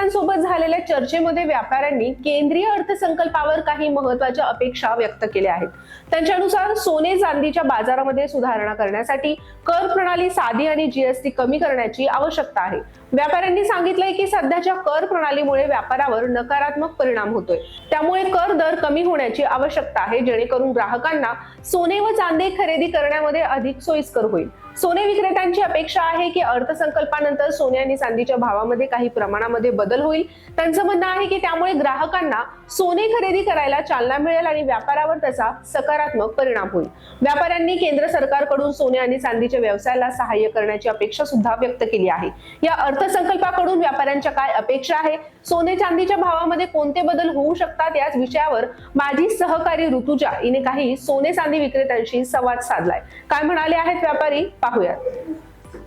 विक्रेत्यांसोबत झालेल्या चर्चेमध्ये व्यापाऱ्यांनी केंद्रीय अर्थसंकल्पावर काही महत्त्वाच्या अपेक्षा व्यक्त केल्या आहेत. त्यांच्यानुसार सोने चांदीच्या बाजारामध्ये सुधारणा करण्यासाठी कर प्रणाली साधी आणि जीएसटी कमी करण्याची आवश्यकता आहे. व्यापाऱ्यांनी सांगितलंय की सध्याच्या कर प्रणालीमुळे व्यापारावर नकारात्मक परिणाम होतोय. त्यामुळे कर दर कमी होण्याची आवश्यकता आहे जेणेकरून ग्राहकांना सोने व चांदी खरेदी करण्यामध्ये अधिक सोयीस्कर होईल. सोने विक्रेत्यांची अपेक्षा आहे की अर्थसंकल्पानंतर सोने आणि चांदीच्या भावामध्ये काही प्रमाणामध्ये बदल होईल. त्यांचं म्हणणं आहे की त्यामुळे ग्राहकांना सोने खरेदी करायला चालना मिळेल आणि व्यापारावर त्याचा सकारात्मक परिणाम होईल. व्यापाऱ्यांनी केंद्र सरकारकडून सोने आणि चांदीच्या व्यवसायाला सहाय्य करण्याची अपेक्षा सुद्धा व्यक्त केली आहे. या अर्थसंकल्पाकडून व्यापाऱ्यांच्या काय अपेक्षा आहे? सोने चांदीच्या भावामध्ये कोणते बदल होऊ शकतात? याच विषयावर माझी सहकारी ऋतुजा हिने काही सोने चांदी विक्रेत्यांशी संवाद साधलाय. काय म्हणाले आहेत व्यापारी? पाहूयात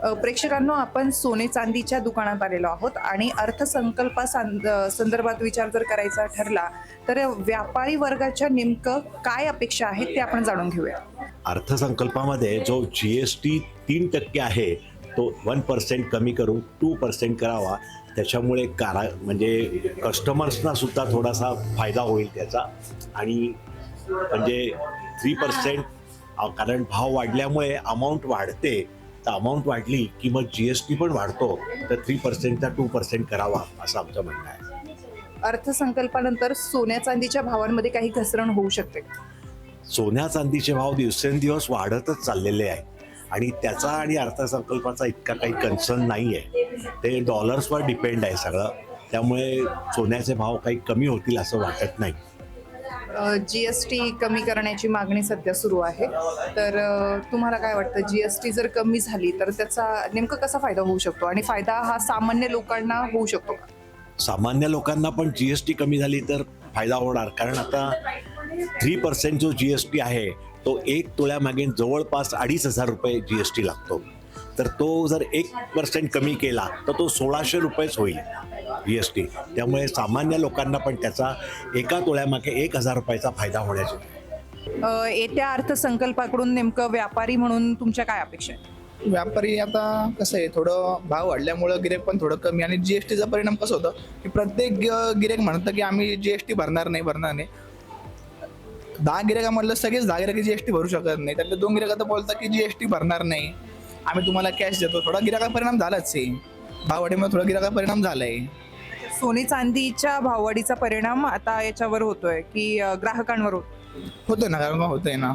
अ, प्रेक्षकांनो आपण सोने चांदीच्या दुकानात आलेलो आहोत आणि अर्थसंकल्पा संदर्भात विचार जर करायचा ठरला तर व्यापारी वर्गाच्या नेमकं काय अपेक्षा आहेत ते आपण जाणून घेऊया. अर्थसंकल्पामध्ये जो जी एस टी तीन टक्के आहे तो वन पर्सेंट कमी करून टू पर्सेंट करावा. त्याच्यामुळे कारा म्हणजे कस्टमर्सना सुद्धा थोडासा फायदा होईल त्याचा. आणि म्हणजे थ्री पर्सेंट कारण भाव वाढल्यामुळे अमाऊंट वाढते. तर अमाऊंट वाढली की मग जी एस टी पण वाढतो. तर थ्री पर्सेंटचा टू पर्सेंट करावा असं आमचं म्हणणं आहे. अर्थसंकल्पानंतर सोन्या चांदीच्या भावांमध्ये काही घसरण होऊ शकते. सोन्या चांदीचे भाव दिवसेंदिवस वाढतच चाललेले आहे आणि त्याचा आणि अर्थसंकल्पाचा इतका काही कन्सर्न नाही आहे ते डॉलर्सवर डिपेंड आहे सगळं. त्यामुळे सोन्याचे भाव काही कमी होतील असं वाटत नाही. जी एस टी कमी करण्याची मागणी सध्या सुरू आहे. तर तुम्हाला काय वाटतं? जी एस टी जर कमी झाली तर त्याचा नेमकं कसा फायदा होऊ शकतो? आणि फायदा हा सामान्य लोकांना होऊ शकतो का? सामान्य लोकांना पण जी एस टी कमी झाली तर फायदा होणार. कारण आता थ्री पर्सेंट जो जी एस टी आहे तो एक तोळ्यामागे जवळपास अडीच हजार रुपये जी एस टी लागतो. तर तो जर एक पर्सेंट कमी केला तर तो सोळाशे रुपयेच होईल. जी एस टी त्यामुळे सामान्य लोकांना पण त्याचा एका तोळ्यामागे एक हजार रुपयाचा फायदा होण्याची अ, येत्या अर्थसंकल्पाकडून नेमकं व्यापारी म्हणून तुमच्या काय अपेक्षा आहेत? व्यापारी आता कसं आहे थोडं भाव वाढल्यामुळं गिरेक पण थोडं कमी आणि जीएसटीचा परिणाम कसं होतं की प्रत्येक ग- गिरेक म्हणतं की आम्ही जीएसटी भरणार नाही भरणार नाही. दहा गिरेका म्हटलं सगळेच दहा गिरेक जीएसटी भरू शकत नाही. त्यातले दोन गिरेका तर बोलतात की जीएसटी भरणार नाही. आम्ही तुम्हाला कॅश देतो. थोडा गिराका परिणाम झालाच आहे. भाववाढीमुळे थोडा गिराका परिणाम झालाय. सोने चांदीच्या भाववाढीचा परिणाम आता याच्यावर होतोय की अ, ग्राहकांवर होतो होतोय ना कारण होतंय ना?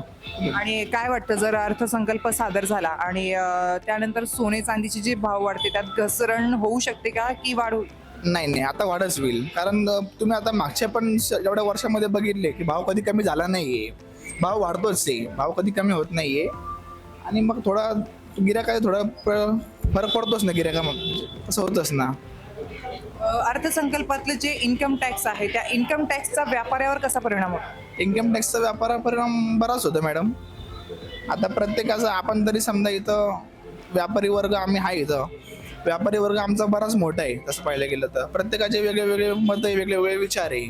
आणि काय वाटतं जर अर्थसंकल्प सादर झाला आणि अ, त्यानंतर सोने चांदीची जी भाव वाढते त्यात घसरण होऊ शकते का की वाढ होईल? नाही नाही आता वाढच होईल. कारण अं, तुम्ही आता मागच्या पण स- एवढ्या वर्षामध्ये बघितले की भाव कधी कमी झाला नाहीये. भाव वाढतोच आहे. भाव कधी कमी होत नाहीये. आणि मग थोडा गिराका थोडा फरक पडतोच ना गिराका मग. तसं होतच ना. अर्थसंकल्पातले जे इन्कम टॅक्स आहे त्या इन्कम टॅक्सचा व्यापाऱ्यावर कसा परिणाम होतो? इन्कम टॅक्सचा व्यापारा परिणाम बराच होतो मॅडम आता प्रत्येकाचं आपण तरी समजा इथं व्यापारी वर्ग आम्ही आहे इथं. व्यापारी वर्ग आमचा बराच मोठा आहे तसं पाहिलं गेलं तर. प्रत्येकाचे वेगळे वेगळे मत आहे वेगळे वेगळे विचार आहे.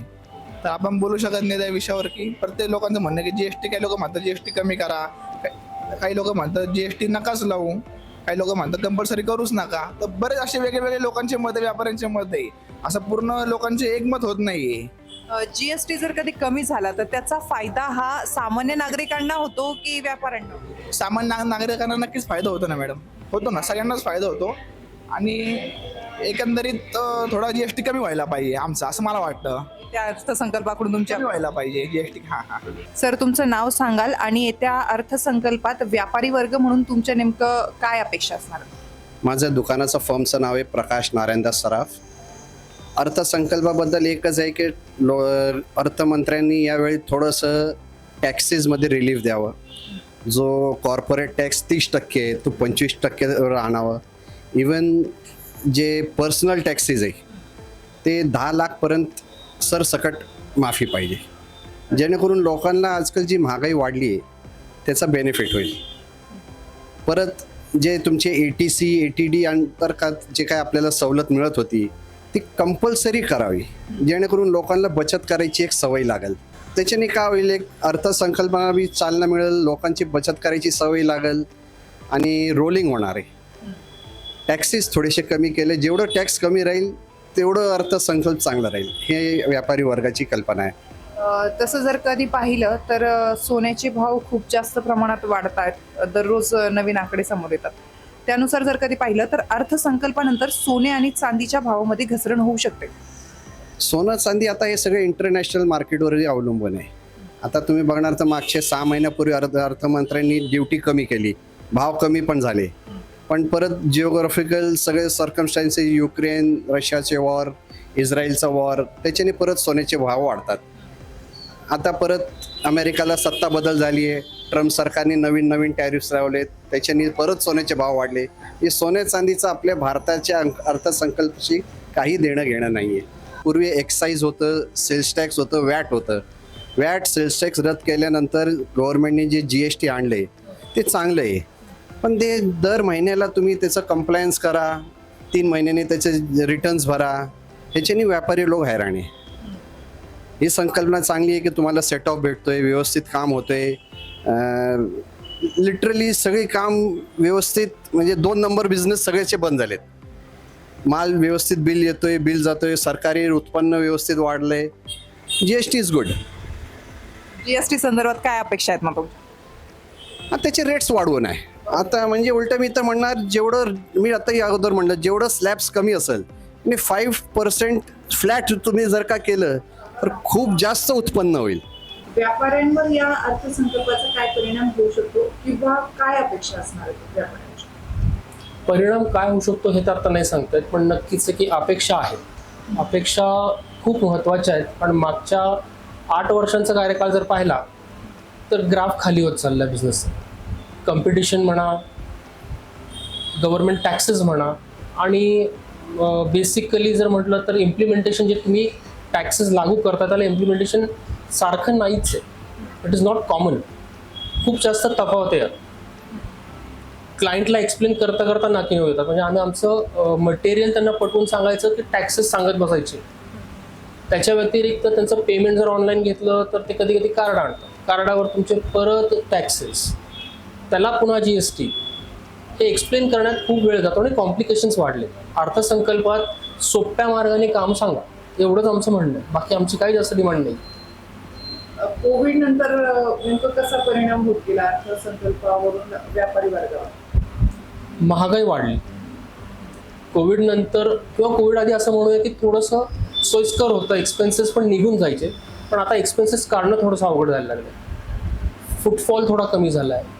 तर आपण बोलू शकत नाही त्या विषयावर की प्रत्येक लोकांचं म्हणणं की जीएसटी काही लोक म्हणतात? जीएसटी कमी करा. काही लोक म्हणतात जीएसटी नकाच लावू. काही लोक म्हणतात कंपल्सरी करूच नका. तर बरेच असे वेगळे वेगळे लोकांचे मत व्यापाऱ्यांचे मत आहे. असं पूर्ण लोकांचे एकमत होत नाहीये. जीएसटी जर कधी कमी झाला तर त्याचा फायदा हा सामान्य नागरिकांना होतो की व्यापाऱ्यांना? सामान्य नाग- नागरिकांना नक्कीच फायदा होतो ना मॅडम. होतो ना सगळ्यांनाच फायदा होतो. आणि एकंदरीत अं, थोडा जीएसटी कमी व्हायला पाहिजे आमचं असं मला वाटतं. त्या अर्थसंकल्पाकडून तुमच्या व्हायला पाहिजे जीएसटी हा हा. सर तुमचं नाव सांगाल आणि येत्या अर्थसंकल्पात व्यापारी वर्ग म्हणून तुमच्या नेमकं काय अपेक्षा असणार? माझं दुकानाचं फर्मचं नाव आहे प्रकाश नारायणदास सराफ. अर्थसंकल्पाबद्दल एकच आहे की लो अर्थमंत्र्यांनी यावेळी थोडंसं टॅक्सेसमध्ये रिलीफ द्यावं. जो कॉर्पोरेट टॅक्स तीस टक्के आहे तो पंचवीस टक्के आणावं इवन जे पर्सनल टॅक्सेस आहे ते दहा लाखपर्यंत सरसकट माफी पाहिजे. जेणेकरून लोकांना आजकाल जी महागाई वाढली आहे त्याचा बेनिफिट होईल. परत जे तुमचे A T C A T D अंतर्गत जे काय आपल्याला सवलत मिळत होती ती कंपल्सरी करावी. जेणेकरून लोकांना बचत करायची एक सवय लागेल. त्याच्याने काय होईल एक अर्थसंकल्पना बी चालना मिळेल लोकांची बचत करायची सवय लागेल आणि रोलिंग होणार आहे. टॅक्सेस थोडेसे कमी केले जेवढं टॅक्स कमी राहील तेवढं अर्थसंकल्प चांगला राहील. हे व्यापारी वर्गाची कल्पना आहे. तसं जर कधी पाहिलं तर सोन्याचे भाव खूप जास्त प्रमाणात वाढत आहेत. दररोज नवीन आकडे समोर येतात. त्यानुसार जर कधी पाहिलं तर अर्थसंकल्पानंतर सोने आणि चांदीच्या भावामध्ये घसरण होऊ शकते. सोनं चांदी आता हे सगळे इंटरनॅशनल मार्केटवरही अवलंबून आहे. आता तुम्ही बघणार तर मागच्या सहा महिन्यापूर्वी अर्थ अर्थमंत्र्यांनी ड्युटी कमी केली. भाव कमी पण झाले. पण परत जिओग्राफिकल सगळे सर्कमस्टान्सेस युक्रेन रशियाचे वॉर इस्रायलचा वॉर त्याच्याने परत सोन्याचे भाव वाढतात. आता परत अमेरिकाला सत्ता बदल झाली आहे. ट्रम्प सरकारने नवीन नवीन टॅरिफ्स लावलेत. त्याच्याने परत सोन्याचे भाव वाढले. हे सोने चांदीचं आपल्या भारताच्या अर्थसंकल्पाशी काही देणं घेणं नाही आहे पूर्वी एक्साईज होतं सेल्स टॅक्स होतं वॅट होतं. वॅट सेल्स टॅक्स रद्द केल्यानंतर गव्हर्नमेंटने जे जी एस टी आणले ते चांगलं आहे. पण ते दर महिन्याला तुम्ही त्याचं कंप्लायन्स करा तीन महिन्याने त्याचे रिटर्न्स भरा ह्याच्याने व्यापारी लोक हैराण आहे. ही संकल्पना चांगली आहे की तुम्हाला सेट ऑफ भेटतोय व्यवस्थित काम होतंय. लिटरली सगळे काम व्यवस्थित म्हणजे दोन नंबर बिझनेस सगळ्याचे बंद झालेत. माल व्यवस्थित बिल येतोय बिल जातोय सरकारी उत्पन्न व्यवस्थित वाढलंय. G S T is good GST संदर्भात काय अपेक्षा आहेत मग तुमच्या? त्याचे रेट्स वाढवून आहे. आता म्हणजे उलट मी तर म्हणणार जेवढं मी आता या अगोदर म्हणलं जेवढं स्लॅब्स कमी असेल आणि फाईव्ह पर्सेंट फ्लॅट तुम्ही जर का केलं तर खूप जास्त उत्पन्न होईल. व्यापाऱ्यांवर या अर्थसंकल्पाचा काय परिणाम होऊ शकतो किंवा काय अपेक्षा असणार परिणाम काय होऊ शकतो हे तर आता नाही सांगता येत पण नक्कीच की अपेक्षा आहेत अपेक्षा खूप महत्त्वाच्या आहेत पण मागच्या आठ वर्षांचा कार्यकाळ जर पाहिला तर ग्राफ खाली होत चालला बिझनेस कॉम्पिटिशन म्हणा गव्हर्मेंट टॅक्सेस म्हणा आणि बेसिकली जर म्हटलं तर इम्प्लिमेंटेशन जे तुम्ही टॅक्सेस लागू करता त्याला इम्प्लिमेंटेशन सारखं नाहीच आहे. इट इज नॉट कॉमन खूप जास्त तफावत आहे क्लायंटला एक्सप्लेन करता करता नाकी होतात. येतात म्हणजे आम्ही आमचं मटेरियल त्यांना पटवून सांगायचं की टॅक्सेस सांगत बसायचे. त्याच्या व्यतिरिक्त त्यांचं पेमेंट जर ऑनलाईन घेतलं तर ते कधी कधी कार्ड आणतात. कार्डावर तुमचे परत टॅक्सेस त्याला पुन्हा जी एस टी हे एक्सप्लेन करण्यात खूप वेळ जातो आणि कॉम्प्लिकेशन्स वाढले. अर्थसंकल्पात सोप्या मार्गाने काम सांगा. एवढंच आमचं म्हणणं आहे. बाकी आमची काही जास्त डिमांड नाही. कोविड नंतर नेमकं कसा परिणाम होत गेला अर्थसंकल्पावरून व्यापारी वर्गावर? महागाई वाढली. कोविड नंतर किंवा कोविड आधी असं म्हणूया की थोडंसं सोयीस्कर होतं. एक्सपेन्सेस पण निघून जायचे. पण आता एक्सपेन्सेस काढणं थोडंसं अवघड जायला लागलं फुटफॉल थोडा कमी झाला आहे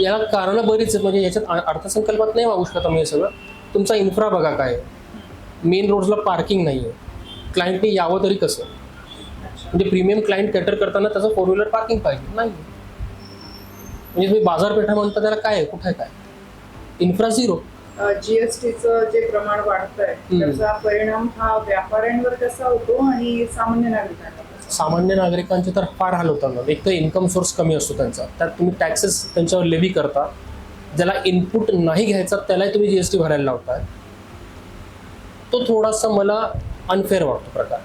याला कारणं बरीच आहेत. म्हणजे याच्यात अर्थसंकल्पात नाही मागू शकत आम्ही हे सगळं. तुमचा इन्फ्रा बघा काय. मेन रोड्सला पार्किंग नाही आहे क्लायंटने यावं तरी कसं? म्हणजे प्रीमियम क्लायंट कॅटर करताना त्याचं फोर व्हीलर पार्किंग पाहिजे. नाही. म्हणजे तुम्ही बाजारपेठा म्हणता त्याला काय आहे? कुठे आहे काय? इन्फ्रा झिरो जीएसटीचं जे प्रमाण वाढतंय हम्म. त्याचा परिणाम हा व्यापाऱ्यांवर कसा होतो आणि सामान्य नागरिकांवर? कसा? सामान्य नागरिकांचे तर फार हाल होतात एक तर इन्कम सोर्स कमी असतो त्यांचा. त्यात तुम्ही टॅक्सेस त्यांच्यावर लेवी करता. ज्याला इनपुट नाही घ्यायचा त्यालाही तुम्ही जी एस टी भरायला लावताय. तो थोडासा मला अनफेअर वाटतो प्रकार.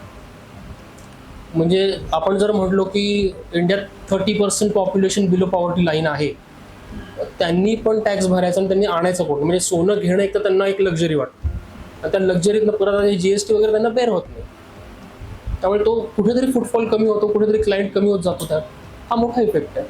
म्हणजे आपण जर म्हटलो की इंडियात thirty percent population below poverty line आहे. त्यांनी पण टॅक्स भरायचा आणि त्यांनी आणायचं कोण? म्हणजे सोनं घेणं एक तर त्यांना एक लक्झरी वाटतं. आणि त्या लक्झरीतनं परत जी एस टी वगैरे त्यांना बेर होत नाही. त्यामुळे तो कुठेतरी फुटफॉल कमी होतो कुठेतरी क्लायंट कमी होत जातो त्यात. हा मोठा इफेक्ट आहे.